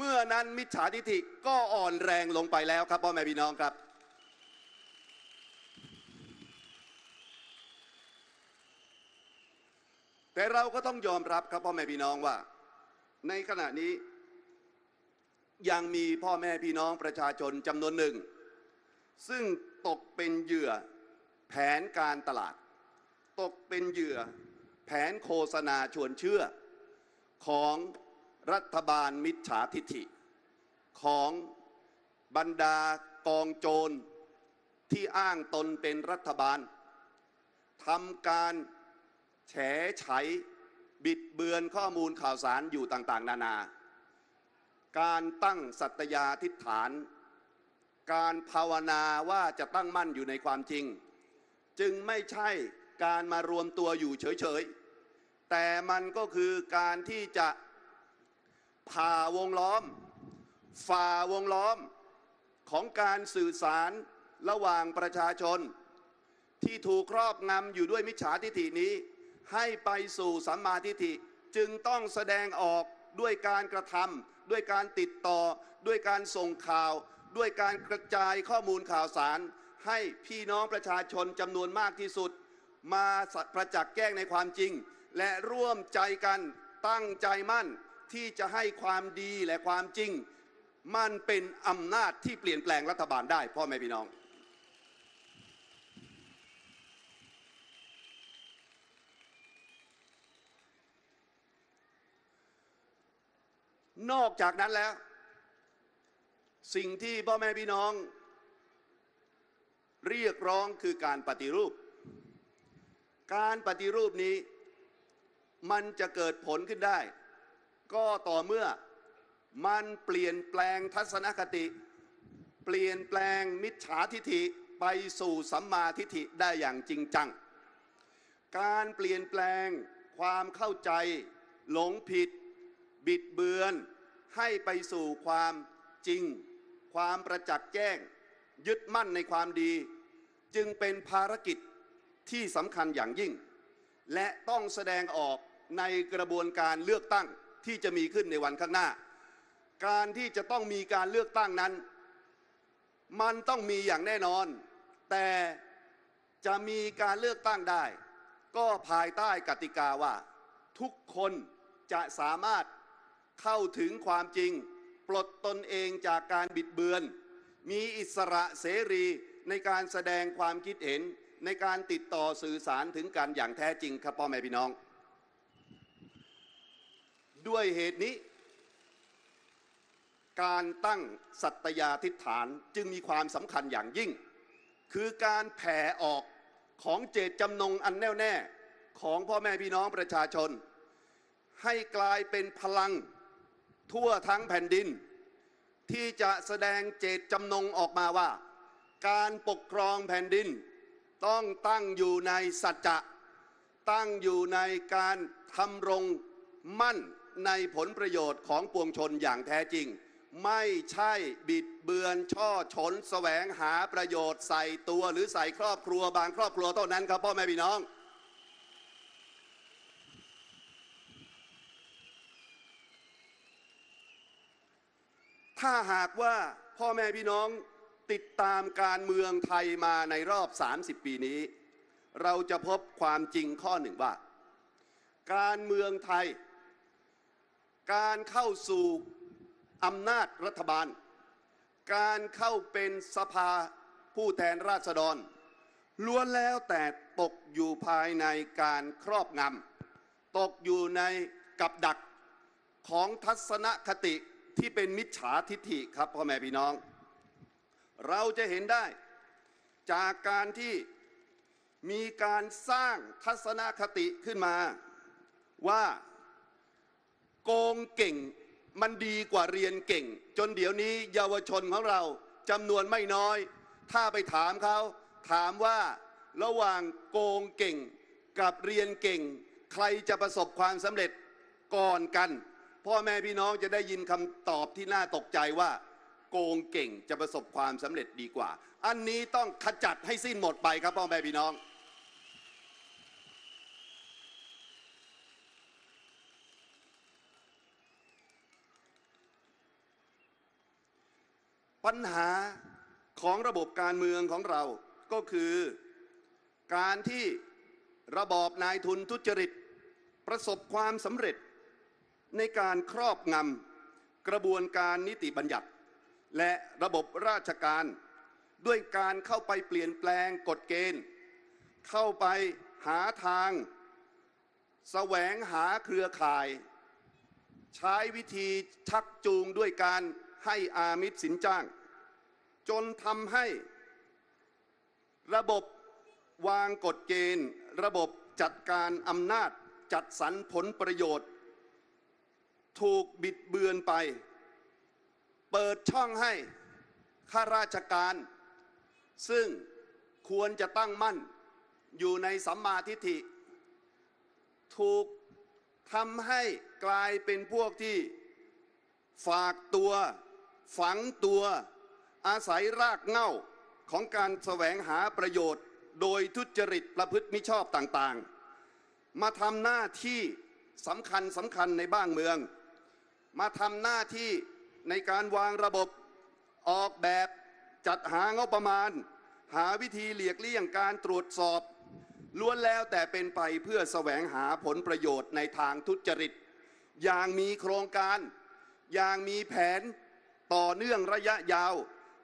เมื่อนั้นมิจฉาทิฐิก็อ่อนแรงลงไปแล้วครับพ่อแม่พี่น้องครับ แต่เราก็ต้องยอมรับครับพ่อแม่พี่น้องว่า ในขณะนี้ยังมีพ่อแม่พี่น้องประชาชนจำนวนหนึ่ง ซึ่งตกเป็นเหยื่อแผนการตลาด ตกเป็นเหยื่อแผนโฆษณาชวนเชื่อของ รัฐบาลมิจฉาทิฐิ ของบรรดากองโจรที่อ้างตนเป็นรัฐบาลทำการแฉไฉบิดเบือนข้อมูลข่าวสารอยู่ต่างๆ นานา การตั้งสัตยาธิษฐาน การภาวนาว่าจะตั้งมั่นอยู่ในความจริง จึงไม่ใช่การมารวมตัวอยู่เฉยๆ แต่มันก็คือการที่จะ ผ่าวงล้อม ฝ่าวงล้อมของการสื่อสารระหว่างประชาชน ที่ถูกครอบงำอยู่ด้วยมิจฉาทิฐินี้ ให้ไปสู่สัมมาทิฐิจึงต้องแสดงออกด้วยการกระทำด้วยการติดต่อ ด้วยการส่งข่าว ด้วยการกระจายข้อมูลข่าวสาร ให้พี่น้องประชาชนจำนวนมากที่สุด มาประจักษ์แจ้งในความจริง และร่วมใจกันตั้งใจมั่น ที่จะให้ความดีและความจริง มันเป็นอำนาจที่เปลี่ยนแปลงรัฐบาลได้พ่อแม่พี่น้อง นอกจากนั้นแล้ว สิ่งที่พ่อแม่พี่น้อง เรียกร้องคือการปฏิรูป การปฏิรูปนี้มันจะเกิดผลขึ้นได้ ก็ต่อเมื่อมันเปลี่ยนแปลงทัศนคติ เปลี่ยนแปลงมิจฉาทิฐิไปสู่สัมมาทิฐิได้อย่างจริงจัง การเปลี่ยนแปลงความเข้าใจ หลงผิด บิดเบือน ให้ไปสู่ความจริง ความประจักษ์แจ้ง ยึดมั่นในความดี จึงเป็นภารกิจที่สำคัญอย่างยิ่ง และต้องแสดงออกในกระบวนการเลือกตั้ง ที่จะมีขึ้นในวันข้างหน้า การที่จะต้องมีการเลือกตั้งนั้น มันต้องมีอย่างแน่นอน แต่จะมีการเลือกตั้งได้ ก็ภายใต้กติกาว่า ทุกคนจะสามารถเข้าถึงความจริง ปลดตนเองจากการบิดเบือน มีอิสระเสรีในการแสดงความคิดเห็นในการติดต่อสื่อสารถึงกันอย่างแท้จริงครับพ่อแม่พี่น้อง ด้วยเหตุนี้ การตั้งสัตยาธิษฐานจึงมีความสำคัญอย่างยิ่ง คือการแผ่ออกของเจตจำนงอันแน่วแน่ของพ่อแม่พี่น้องประชาชน ให้กลายเป็นพลังทั่วทั้งแผ่นดิน ที่จะแสดงเจตจำนงออกมาว่า การปกครองแผ่นดิน ต้องตั้งอยู่ในสัจจะตั้งอยู่ในการทำรงมั่น ในผลประโยชน์ของปวงชนอย่างแท้จริง ไม่ใช่บิดเบือนช่อฉนแสวงหาประโยชน์ใส่ตัวหรือใส่ครอบครัวบางครอบครัวเท่านั้นครับพ่อแม่พี่น้อง ถ้าหากว่าพ่อแม่พี่น้องติดตามการเมืองไทยมาในรอบ 30 ปีนี้ เราจะพบความจริงข้อหนึ่งว่า การเมืองไทย การเข้าสู่อำนาจรัฐบาล การเข้าเป็นสภาผู้แทนราษฎร ล้วนแล้วแต่ตกอยู่ภายในการครอบงำตกอยู่ในกับดักของทัศนคติที่เป็นมิจฉาทิฐิครับพ่อแม่พี่น้อง เราจะเห็นได้จากการที่มีการสร้างทัศนคติขึ้นมาว่า โกงเก่ง มันดีกว่าเรียนเก่ง จนเดี๋ยวนี้เยาวชนของเราจำนวนไม่น้อย ถ้าไปถามเขาถามว่าระหว่างโกงเก่ง กับเรียนเก่ง ใครจะประสบความสำเร็จก่อนกัน พ่อแม่พี่น้องจะได้ยินคำตอบที่น่าตกใจว่า โกงเก่งจะประสบความสำเร็จดีกว่า อันนี้ต้องขจัดให้สิ้นหมดไปครับพ่อแม่พี่น้อง ปัญหาของระบบการเมืองของเราก็คือ การที่ระบอบนายทุนทุจริต ประสบความสำเร็จ ในการครอบงำกระบวนการนิติบัญญัติ และระบบราชการ ด้วยการเข้าไปเปลี่ยนแปลงกฎเกณฑ์ เข้าไปหาทาง แสวงหาเครือข่าย ใช้วิธีชักจูงด้วยการให้อามิตรสินจ้าง จนทำให้ระบบวางกฎเกณฑ์ ระบบจัดการอำนาจจัดสรรผลประโยชน์ ถูกบิดเบือนไป เปิดช่องให้ข้าราชการ ซึ่งควรจะตั้งมั่นอยู่ในสัมมาทิฏฐิ ถูกทำให้กลายเป็นพวกที่ฝากตัว ฝังตัว อาศัยรากเง้าของการแสวงหาประโยชน์ โดยทุจริตประพฤติมิชอบต่างๆ มาทำหน้าที่สำคัญสำคัญในบ้านเมือง มาทำหน้าที่ในการวางระบบออกแบบจัดหางบประมาณ หาวิธีเลียกเลี่ยงการตรวจสอบล้วนแล้วแต่เป็นไปเพื่อแสวงหาผลประโยชน์ในทางทุจริต อย่างมีโครงการ อย่างมีแผนต่อเนื่องระยะยาว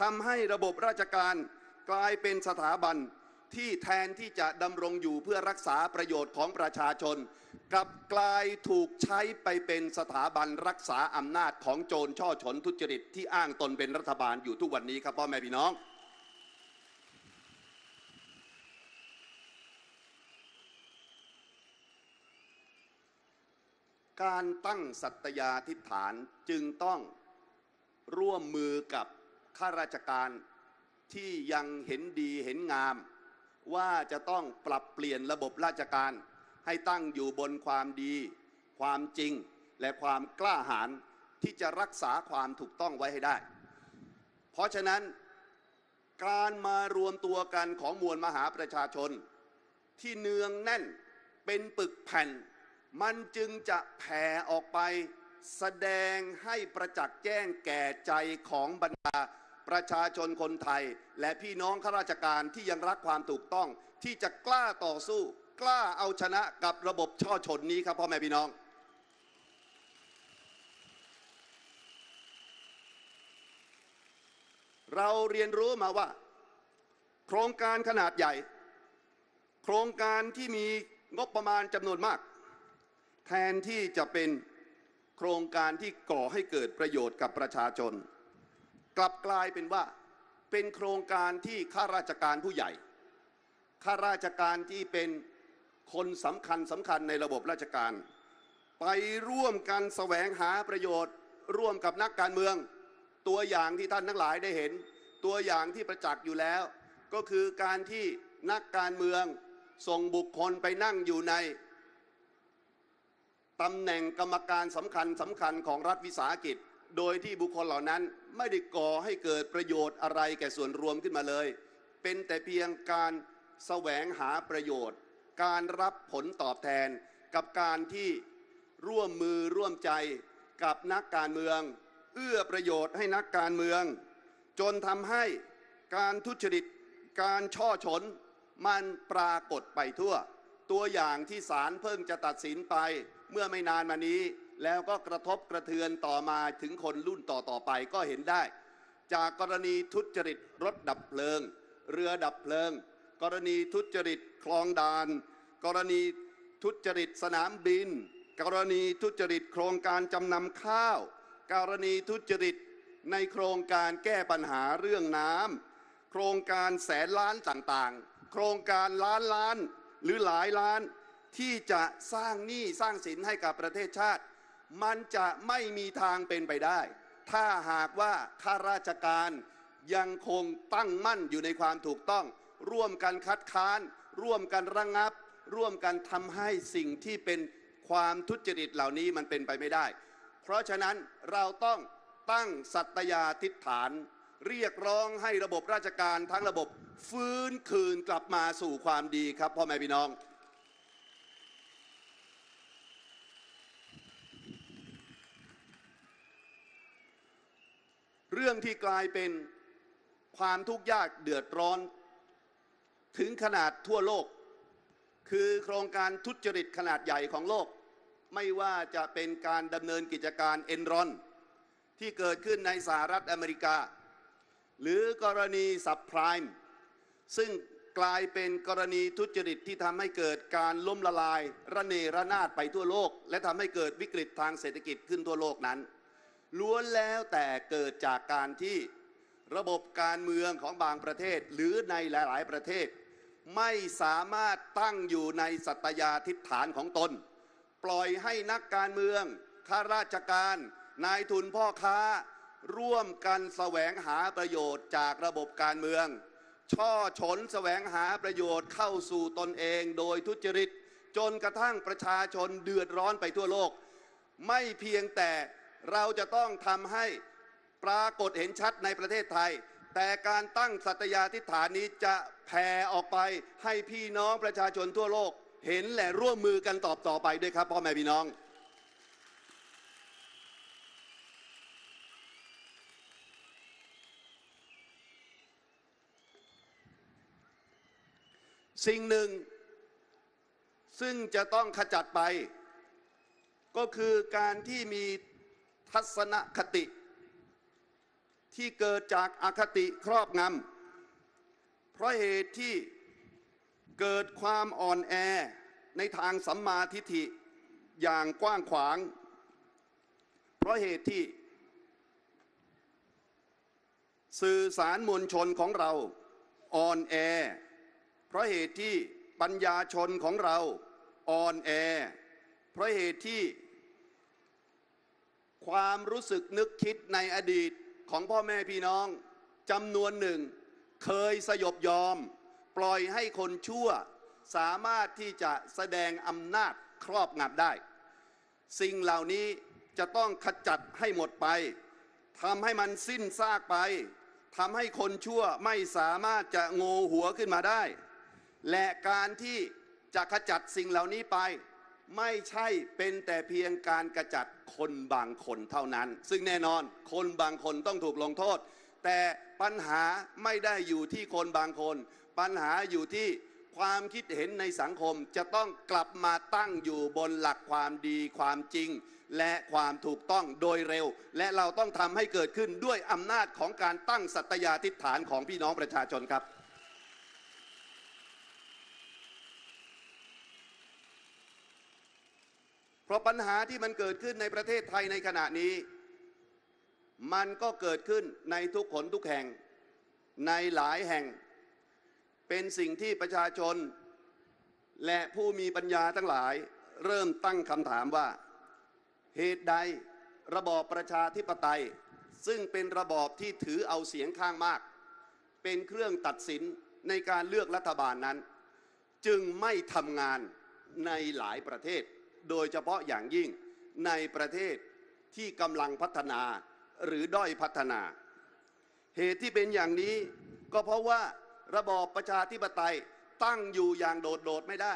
ทำให้ระบบราชการกลายเป็นสถาบันที่แทนที่จะดำรงอยู่เพื่อรักษาประโยชน์ของประชาชน กลับกลายถูกใช้ไปเป็นสถาบันรักษาอำนาจของโจรช่อฉนทุจริตที่อ้างตนเป็นรัฐบาลอยู่ทุกวันนี้ครับพ่อแม่พี่น้อง การตั้งสัตยาธิษฐานจึงต้องร่วมมือกับ ข้าราชการที่ยังเห็นดีเห็นงาม ว่าจะต้องปรับเปลี่ยนระบบราชการ ให้ตั้งอยู่บนความดี ความจริงและความกล้าหาญที่จะรักษาความถูกต้องไว้ให้ได้ เพราะฉะนั้นการมารวมตัวกันของมวลมหาประชาชน ที่เนืองแน่นเป็นปึกแผ่น มันจึงจะแผ่ออกไป แสดงให้ประจักษ์แจ้งแก่ใจของบรรดา ประชาชนคนไทย และพี่น้องข้าราชการที่ยังรักความถูกต้อง ที่จะกล้าต่อสู้ กล้าเอาชนะกับระบบช่อชนนี้ครับพ่อแม่พี่น้อง เราเรียนรู้มาว่า โครงการขนาดใหญ่ โครงการที่มีงบประมาณจำนวนมาก แทนที่จะเป็นโครงการที่ก่อให้เกิดประโยชน์กับประชาชน กลับกลายเป็นว่าเป็นโครงการที่ข้าราชการผู้ใหญ่ข้าราชการที่เป็นคนสำคัญสำคัญในระบบราชการ ไปร่วมกันแสวงหาประโยชน์ ร่วมกับนักการเมือง ตัวอย่างที่ท่านทั้งหลายได้เห็น ตัวอย่างที่ประจักษ์อยู่แล้ว ก็คือการที่นักการเมืองส่งบุคคลไปนั่งอยู่ในตำแหน่งกรรมการสำคัญสำคัญของรัฐวิสาหกิจ โดยที่บุคคลเหล่านั้นไม่ได้ก่อให้เกิดประโยชน์อะไรแก่ส่วนรวมขึ้นมาเลย เป็นแต่เพียงการแสวงหาประโยชน์ การรับผลตอบแทนกับการที่ร่วมมือร่วมใจกับนักการเมือง เอื้อประโยชน์ให้นักการเมือง จนทำให้การทุจริตการช่อฉนมันปรากฏไปทั่ว ตัวอย่างที่ศาลเพิ่งจะตัดสินไปเมื่อไม่นานมานี้ แล้วก็กระทบกระเทือนต่อมาถึงคนรุ่นต่อๆไปก็เห็นได้ จากกรณีทุจริตรถดับเพลิง เรือดับเพลิง กรณีทุจริตคลองดาน กรณีทุจริตสนามบิน กรณีทุจริตโครงการจำนำข้าว กรณีทุจริตในโครงการแก้ปัญหาเรื่องน้ำโครงการแสนล้านต่างๆ โครงการล้านล้านหรือหลายล้านที่จะสร้างหนี้สร้างสินให้กับประเทศชาติ มันจะไม่มีทางเป็นไปได้ ถ้าหากว่าข้าราชการยังคงตั้งมั่นอยู่ในความถูกต้อง ร่วมกันคัดค้าน ร่วมกันระงงับ ร่วมกันทำให้สิ่งที่เป็นความทุจริตเหล่านี้มันเป็นไปไม่ได้ เพราะฉะนั้นเราต้องตั้งสัตยาธิษฐาน เรียกร้องให้ระบบราชการทั้งระบบ ฟื้นคืนกลับมาสู่ความดีครับพ่อแม่พี่น้อง เรื่องที่กลายเป็นความทุกข์ยากเดือดร้อน ถึงขนาดทั่วโลก คือโครงการทุจริตขนาดใหญ่ของโลก ไม่ว่าจะเป็นการดำเนินกิจการเอ็นรอนที่เกิดขึ้นในสหรัฐอเมริกา หรือกรณีสับไพรม์ซึ่งกลายเป็นกรณีทุจริตที่ทำให้เกิดการล้มละลาย ระเนระนาดไปทั่วโลก และทำให้เกิดวิกฤตทางเศรษฐกิจขึ้นทั่วโลกนั้น ล้วนแล้วแต่เกิดจากการที่ระบบการเมืองของบางประเทศ หรือในหลาย ๆ ประเทศ ไม่สามารถตั้งอยู่ในสัตยาธิฐานของตน ปล่อยให้นักการเมืองข้าราชการ นายทุนพ่อค้า ร่วมกันแสวงหาประโยชน์จากระบบการเมือง ช่อฉนแสวงหาประโยชน์เข้าสู่ตนเองโดยทุจริต จนกระทั่งประชาชนเดือดร้อนไปทั่วโลก ไม่เพียงแต่ เราจะต้องทำให้ปรากฏเห็นชัดในประเทศไทย แต่การตั้งสัตยาธิฐานนี้จะแผ่ออกไปให้พี่น้องประชาชนทั่วโลก เห็นและร่วมมือกันตอบต่อไปด้วยครับพ่อแม่พี่น้อง สิ่งหนึ่ง ซึ่งจะต้องขจัดไป ก็คือการที่มี ทัศนคติ ที่เกิดจากอาคติครอบงำเพราะเหตุที่เกิดความอ่อนแอในทางสัมมาทิฏฐิอย่างกว้างขวาง เพราะเหตุที่ สื่อสารมวลชนของเราอ่อนแอ เพราะเหตุที่ปัญญาชนของเราอ่อนแอ เพราะเหตุที่ ความรู้สึกนึกคิดในอดีตของพ่อแม่พี่น้องจำนวนหนึ่ง เคยสยบยอม ปล่อยให้คนชั่ว สามารถที่จะแสดงอำนาจครอบงำได้ สิ่งเหล่านี้จะต้องขจัดให้หมดไปทำให้มันสิ้นซากไปทำให้คนชั่วไม่สามารถจะโงหัวขึ้นมาได้ และการที่จะขจัดสิ่งเหล่านี้ไป ไม่ใช่เป็นแต่เพียงการกระจัดคนบางคนเท่านั้น ซึ่งแน่นอนคนบางคนต้องถูกลงโทษ แต่ปัญหาไม่ได้อยู่ที่คนบางคน ปัญหาอยู่ที่ความคิดเห็นในสังคมจะต้องกลับมาตั้งอยู่บนหลักความดีความจริง และความถูกต้องโดยเร็ว และเราต้องทำให้เกิดขึ้นด้วยอำนาจของการตั้งสัตยาธิฐานของพี่น้องประชาชนครับ เพราะปัญหาที่มันเกิดขึ้นในประเทศไทยในขณะนี้ มันก็เกิดขึ้นในทุกขนทุกแห่ง ในหลายแห่ง เป็นสิ่งที่ประชาชน และผู้มีปัญญาทั้งหลาย เริ่มตั้งคำถามว่า เหตุใดระบอบประชาธิปไตย ซึ่งเป็นระบอบที่ถือเอาเสียงข้างมาก เป็นเครื่องตัดสินในการเลือกรัฐบาลนั้น จึงไม่ทำงานในหลายประเทศ โดยเฉพาะอย่างยิ่งในประเทศที่กำลังพัฒนาหรือด้อยพัฒนา เหตุที่เป็นอย่างนี้ก็เพราะว่าระบอบประชาธิปไตยตั้งอยู่อย่างโดดๆไม่ได้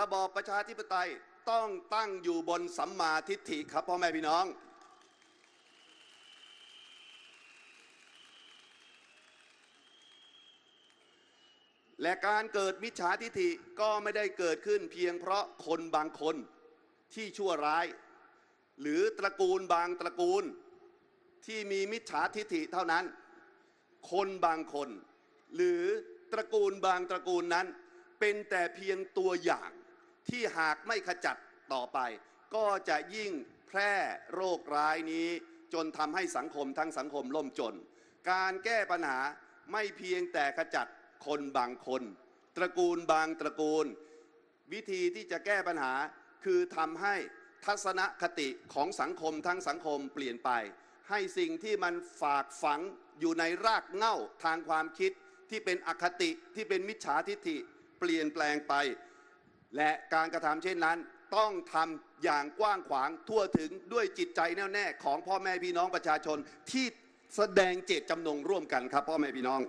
ระบอบประชาธิปไตยต้องตั้งอยู่บนสัมมาทิฏฐิครับพ่อแม่พี่น้อง และการเกิดมิจฉาทิฏฐิก็ไม่ได้เกิดขึ้นเพียงเพราะคนบางคน ที่ชั่วร้าย หรือตระกูลบางตระกูล ที่มีมิจฉาทิฐิเท่านั้น คนบางคน หรือตระกูลบางตระกูลนั้น เป็นแต่เพียงตัวอย่างที่หากไม่ขจัดต่อไป ก็จะยิ่งแพร่โรคร้ายนี้ จนทำให้สังคมทั้งสังคมล่มจน การแก้ปัญหาไม่เพียงแต่ขจัดคนบางคน ตระกูลบางตระกูล วิธีที่จะแก้ปัญหา คือทำให้ทัศนคติของสังคมทั้งสังคมเปลี่ยนไป ให้สิ่งที่มันฝากฝังอยู่ในรากเหง้าทางความคิดที่เป็นอคติที่เป็นมิจฉาทิฏฐิเปลี่ยนแปลงไป และการกระทำเช่นนั้น ต้องทำอย่างกว้างขวางทั่วถึงด้วยจิตใจแน่วแน่ของพ่อแม่พี่น้องประชาชนที่แสดงเจตจำนงร่วมกันครับพ่อแม่พี่น้อง